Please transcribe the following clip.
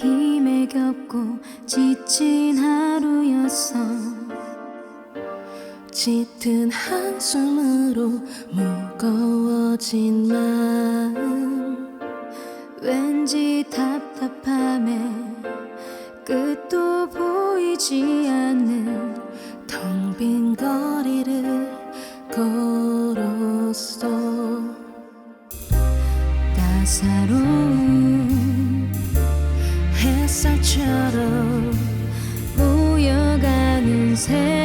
힘에 겹고 지친 하루였어. 짙은 한숨으로 무거워진 마음. 왠지 답답함에 끝도 보이지 않는 텅 빈 거리를 걸었어. 따사로운 바람처럼 모여가는 새